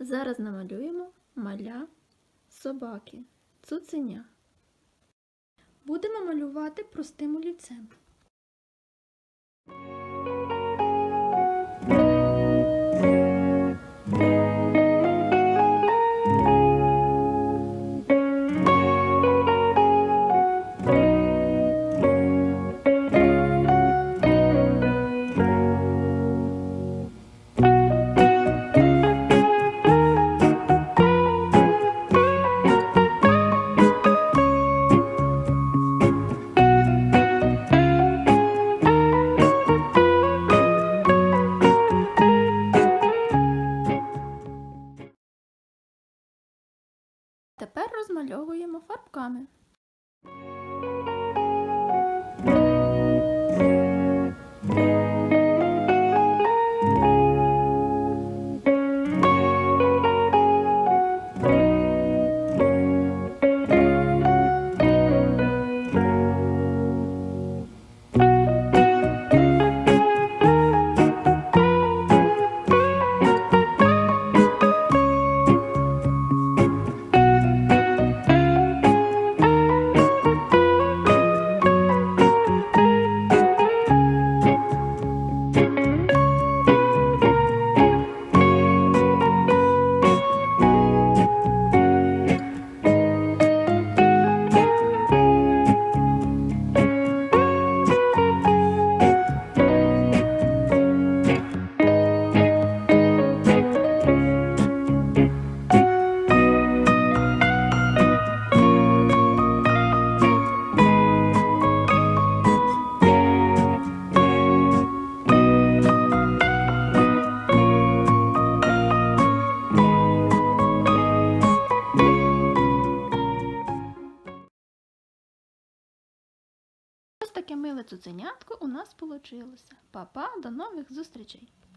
Зараз намалюємо маля собаки, цуценя. Будемо малювати простим олівцем. Тепер розмальовуємо фарбками. Таке миле цуценятко у нас вийшло. Па-па, до нових зустрічей!